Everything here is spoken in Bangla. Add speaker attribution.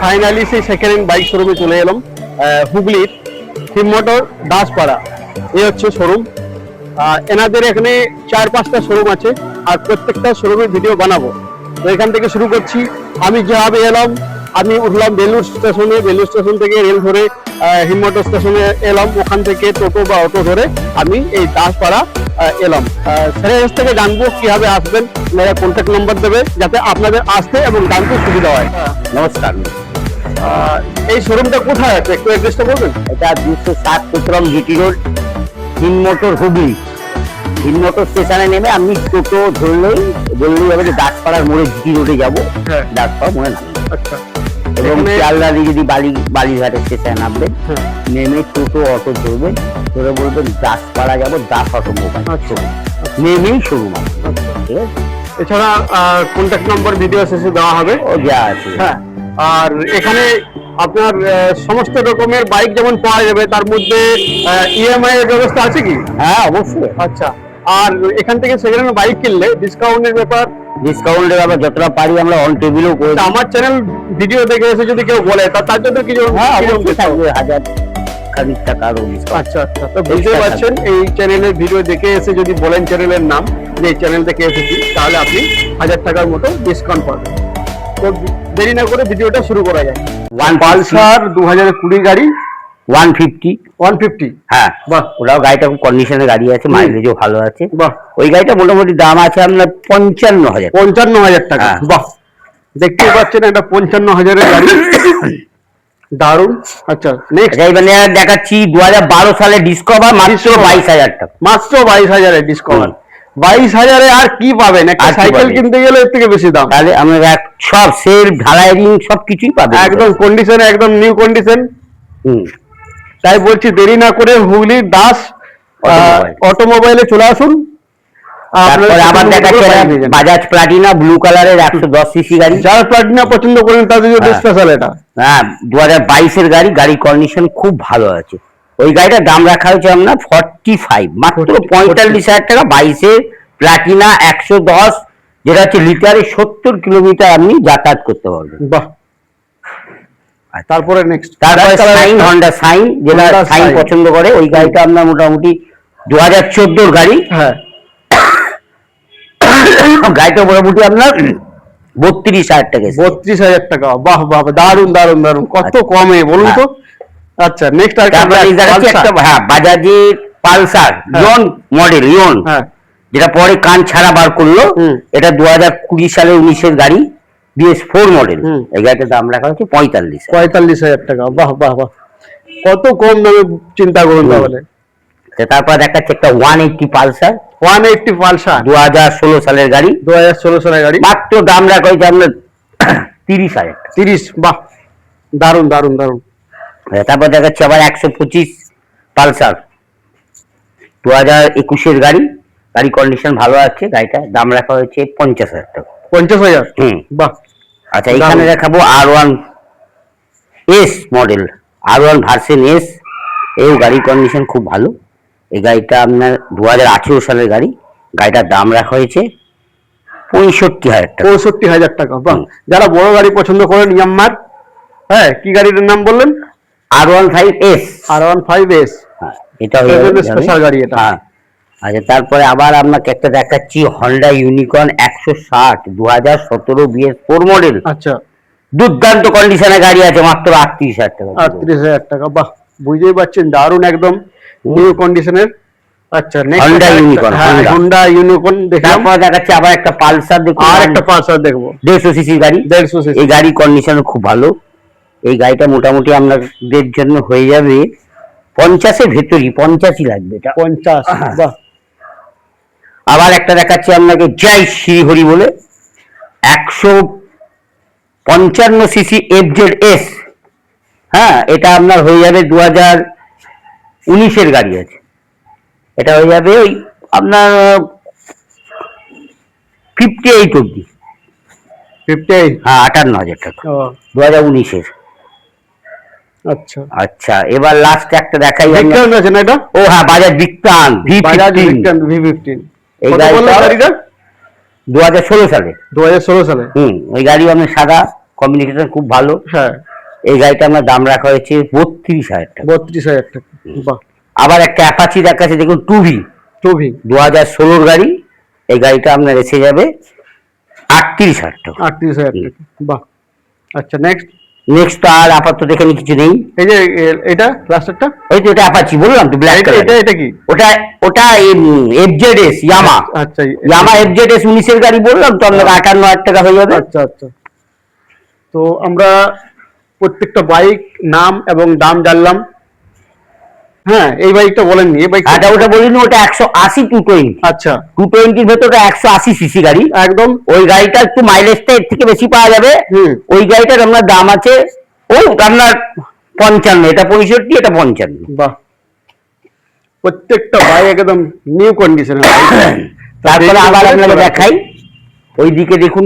Speaker 1: ফাইনালি সেই সেকেন্ড হ্যান্ড বাইক শোরুমে চলে এলাম। হুগলির থিম মোটর দাসপাড়া। এই হচ্ছে শোরুম এনাদের এখানে চার পাঁচটা শোরুম আছে আর প্রত্যেকটা শোরুমের ভিডিও বানাবো। তো এখান থেকে শুরু করছি। আমি যেভাবে এলাম, আমি উঠলাম বেলুর স্টেশনে বেলুর স্টেশন থেকে রেল ধরে হিমমোটর স্টেশনে এলাম। ওখান থেকে টোটো বা অটো ধরে আমি এই দাসপাড়া এলাম। স্যারের থেকে জানব কীভাবে আসবেন মেরা কন্ট্যাক্ট নম্বর দেবে যাতে আপনাদের আসতে এবং জানতে সুবিধা হয়।
Speaker 2: নমস্কার।
Speaker 1: এই শোরুমটা কোথায় আছে? একটু অ্যাড্রেসটা বলবেন?
Speaker 2: এটা দুশো সাত সুতরাং জিটি রোড তিন মোটর হুগলি। তিন মোটর স্টেশনে নেমে আমি টোটো ধরলেই বললেই হবে যে দাসপাড়ার মোড়ে জিটি রোডে যাব।
Speaker 1: হ্যাঁ।
Speaker 2: দাসপাড়া মোড়ে নামবেন
Speaker 1: আচ্ছা।
Speaker 2: এবং শিয়ালদা যদি বালি বালিঘাটের স্টেশনে নামবেন
Speaker 1: হ্যাঁ।
Speaker 2: নেমে টোটো অটো ধরবেন। ধরে বলবেন দাসপাড়া যাব দাস
Speaker 1: আচ্ছা
Speaker 2: নেমেই শুরু ঠিক আছে?
Speaker 1: এছাড়া কন্ট্যাক্ট নম্বর ভিডিও শেষে দেওয়া হবে।
Speaker 2: ও যা আছে।
Speaker 1: হ্যাঁ আর এখানে আপনার সমস্ত রকমের বাইক যেমন পাওয়া যাবে তার মধ্যে ইএমআই এর ব্যবস্থা আছে কি?
Speaker 2: হ্যাঁ অবশ্যই।
Speaker 1: আচ্ছা আর এখান থেকে হ্যান্ড বাইক কিনলে ডিসকাউন্টের ব্যাপার?
Speaker 2: ডিসকাউন্টের আবার যতটা পারি আমরা অন টেবিলও করে
Speaker 1: আমার চ্যানেল ভিডিও দেখে এসে যদি কেউ বলে তার জন্য কিছু
Speaker 2: হ্যাঁ হাজার আরও ডিসকাউন্ট
Speaker 1: আচ্ছা আচ্ছা। তো বুঝতে পারছেন এই চ্যানেলের ভিডিও দেখে এসে যদি বলেন চ্যানেলের নাম যে এই চ্যানেল থেকে এসেছি তাহলে আপনি হাজার টাকার মতো ডিসকাউন্ট পাবেন। তো দেরি না করে ভিডিওটা শুরু করা যায়
Speaker 2: ওয়ান
Speaker 1: পালসার দু হাজার কুড়ি গাড়ি
Speaker 2: ওয়ান ফিফটি
Speaker 1: ওয়ান ফিফটি
Speaker 2: হ্যাঁ
Speaker 1: বাহ।
Speaker 2: ওরাও গাড়িটা খুব কন্ডিশনের গাড়ি আছে মাইলেজও ভালো আছে।
Speaker 1: বাহ।
Speaker 2: ওই গাড়িটা মোটামুটি দাম আছে আপনার পঞ্চান্ন হাজার।
Speaker 1: পঞ্চান্ন হাজার টাকা।
Speaker 2: হ্যাঁ।
Speaker 1: বাহ। দেখতেই পাচ্ছেন একটা পঞ্চান্ন হাজারের গাড়ি। দারুণ আচ্ছা নেক্সট
Speaker 2: এবার দেখাচ্ছি দু হাজার বারো সালে ডিসকভার মাত্র। বাইশ হাজার টাকা।
Speaker 1: মাত্র বাইশ হাজারের ডিসকাউন্ট
Speaker 2: হুম।
Speaker 1: বাইশ হাজারে আর কি পাবেন? একটা সাইকেল কিনতে গেলে এর থেকে বেশি দাম।
Speaker 2: তাহলে আমরা এক- সব সেল ঢালাই রিং সব কিছুই পাবেন
Speaker 1: একদম কন্ডিশন একদম নিউ কন্ডিশন
Speaker 2: হুম।
Speaker 1: তাই বলছি দেরি না করে হুগলির দাস। অটোমোবাইলে চলে আসুন।
Speaker 2: তারপরে আবার দেখাচ্ছি বাজাজ প্লাটিনা ব্লু কালারের একশো দশ সিসি গাড়ি।
Speaker 1: যারা প্লাটিনা পছন্দ করেন তাদের জন্য
Speaker 2: হ্যাঁ।
Speaker 1: স্পেশাল এটা।
Speaker 2: হ্যাঁ দু হাজার বাইশের গাড়ি গাড়ির কন্ডিশন খুব ভালো আছে। ওই গাড়িটার দাম রাখা হয়েছে আপনার ফর্টি ফাইভ মাত্র পঁয়তাল্লিশ হাজার টাকা বাইশের প্লাটিনা একশো দশ যেটা হচ্ছে লিটারে সত্তর কিলোমিটার আপনি যাতায়াত করতে পারবেন।
Speaker 1: বাহ। তারপরে নেক্সট
Speaker 2: তারপরে সাইন হন্ডা সাইন যেটা সাইন পছন্দ করে ওই গাড়িটা আপনার মোটামুটি দু হাজার চোদ্দোর গাড়ি।
Speaker 1: হ্যাঁ।
Speaker 2: গাড়িটা মোটামুটি আপনার বত্রিশ হাজার টাকা
Speaker 1: বত্রিশ হাজার টাকা। বাহ বাহ দারুণ দারুণ দারুণ কত
Speaker 2: আচ্ছা।
Speaker 1: কমে বলুন তো। আচ্ছা নেক্সট আর
Speaker 2: একটা হ্যাঁ বাজাজের পালসার
Speaker 1: হ্যাঁ।
Speaker 2: ইয়ন মডেল ইয়ন।
Speaker 1: হ্যাঁ।
Speaker 2: যেটা পরে কান ছাড়া বার করল। এটা দু হাজার কুড়ি সালে উনিশের গাড়ি বিএস ফোর মডেল। এই গাড়িটার দাম রাখা হচ্ছে পঁয়তাল্লিশ
Speaker 1: পঁয়তাল্লিশ হাজার টাকা। বাহ বাহ বাহ। কত কম দামে চিন্তা করুন তাহলে।
Speaker 2: তারপর দেখাচ্ছে একটা one eighty Pulsar.
Speaker 1: One eighty Pulsar.
Speaker 2: দু হাজার ষোলো সালের গাড়ি।
Speaker 1: দু হাজার ষোলো সালের গাড়ি।
Speaker 2: মাত্র দাম রাখা হয়েছে আপনার তিরিশ হাজার
Speaker 1: তিরিশ বাহ দারুণ দারুণ দারুণ
Speaker 2: তারপর দেখাচ্ছে আবার একশো পঁচিশ পালসার। দু হাজার একুশের গাড়ি। গাড়ি কন্ডিশন ভালো আছে গাড়িটা দাম রাখা হয়েছে পঞ্চাশ হাজার টাকা।
Speaker 1: পঞ্চাশ হাজার?
Speaker 2: হুম।
Speaker 1: বাহ
Speaker 2: আচ্ছা এখানে দেখাবো R one S model R one version S এই গাড়ির কন্ডিশন খুব ভালো। এই গাড়িটা আপনার দু হাজার আঠেরো সালের গাড়ি। গাড়িটার দাম রাখা হয়েছে পঁয়ষট্টি হাজার টাকা।
Speaker 1: পঁয়ষট্টি হাজার টাকা বাহ। যারা বড় গাড়ি পছন্দ করেন ইয়াম্মার হ্যাঁ কি গাড়িটার নাম বললেন?
Speaker 2: R one five S.
Speaker 1: R one five S.
Speaker 2: এটা হয়ে যাবে।
Speaker 1: special গাড়ি এটা।
Speaker 2: হ্যাঁ। আচ্ছা তারপরে আবার আপনাকে একটা দেখাচ্ছি হন্ডা ইউনিকর্ন একশো ষাট দু হাজার সতেরো বিএস ফোর মডেল
Speaker 1: আচ্ছা।
Speaker 2: দুর্দান্ত কন্ডিশনে গাড়ি আছে মাত্র আটত্রিশ হাজার টাকা।
Speaker 1: আটত্রিশ হাজার টাকা বাহ। বুঝতেই পারছেন দারুণ একদম। নিউ কন্ডিশনের আচ্ছা next
Speaker 2: Honda Unicorn, Honda।
Speaker 1: Honda Unicorn দেখলাম।
Speaker 2: তারপরে দেখাচ্ছি আবার একটা পালসার দেখুন।
Speaker 1: আর একটা পালসার দেখব।
Speaker 2: দেড়শো সিসির গাড়ি।
Speaker 1: দেড়শো সিসি
Speaker 2: এই গাড়ির কন্ডিশন খুব ভালো। এই গাড়িটা মোটামুটি আপনাদের জন্য হয়ে যাবে পঞ্চাশের ভেতরই পঞ্চাশই লাগবে এটা।
Speaker 1: পঞ্চাশ বাহ।
Speaker 2: আবার একটা দেখাচ্ছি আপনাকে জয় শ্রীহরি বলে। একশো পঞ্চান্ন সিসি এফ জেড এস হ্যাঁ এটা আপনার হয়ে যাবে দু হাজার উনিশের গাড়ি আছে। এটা হয়ে যাবে ওই আপনার ফিফটি এইট অব্দি
Speaker 1: ফিফটি এইট
Speaker 2: হ্যাঁ আটান্ন হাজার টাকা। দু হাজার উনিশের।
Speaker 1: আচ্ছা।
Speaker 2: আচ্ছা এবার লাস্ট একটা দেখাই
Speaker 1: বিক্রান্ত আছে না এটা?
Speaker 2: ও হ্যাঁ Bajaj Vikrant V fifteen
Speaker 1: Vikrant V fifteen
Speaker 2: এই গাড়িটা দু হাজার ষোলো সালে।
Speaker 1: দু হাজার ষোলো সালে।
Speaker 2: হুম ওই গাড়ি আপনার সাদা কমিউনিকেশন খুব ভালো।
Speaker 1: হ্যাঁ।
Speaker 2: এই গাড়িটা আমার দাম রাখা হয়েছে বত্রিশ হাজার টাকা।
Speaker 1: বত্রিশ হাজার টাকা। বাহ।
Speaker 2: আবার একটা অ্যাপাচি দেখা আছে দেখুন টুভি।
Speaker 1: টুভি।
Speaker 2: দু হাজার ষোলোর গাড়ি এই গাড়িটা আপনার এসে যাবে আটত্রিশ হাজার টাকা।
Speaker 1: আটত্রিশ হাজার টাকা। বাহ। আচ্ছা নেক্সট
Speaker 2: নেক্সট আর আপাতত এখানে কিছু নেই।
Speaker 1: এই যে এটা লাস্টারটা?
Speaker 2: ওই তো এটা অ্যাপাচি বললাম তো ব্ল্যাক
Speaker 1: এটা এটা এটা কি?
Speaker 2: ওটা ওটা এফজেড এস ইয়ামা
Speaker 1: আচ্ছা এই-
Speaker 2: ইয়ামা এফজেড এস উনিশের গাড়ি বললাম তো আপনার আটান্ন হাজার টাকা হয়ে যাবে।
Speaker 1: আচ্ছা আচ্ছা। তো আমরা প্রত্যেকটা বাইক নাম এবং দাম জানলাম। হ্যাঁ এই বাইকটা বলেননি এই বাইক
Speaker 2: আচ্ছা ওটা বলিনি ওটা একশো আশি টু টোয়েন্টি
Speaker 1: আচ্ছা।
Speaker 2: টু টোয়েন্টির ভেতরে একশো আশি সিসি গাড়ি।
Speaker 1: একদম।
Speaker 2: ওই গাড়িটা একটু মাইলেজটা এর থেকে বেশি পাওয়া যাবে। ওই গাড়িটার আপনার দাম আছে ও আপনার পঞ্চান্ন এটা পঁয়ষট্টি এটা পঞ্চান্ন।
Speaker 1: বাহ। প্রত্যেকটা বাইক একদম নিউ কন্ডিশনে
Speaker 2: তারপরে আবার আপনাকে দেখাই। ওই দিকে দেখুন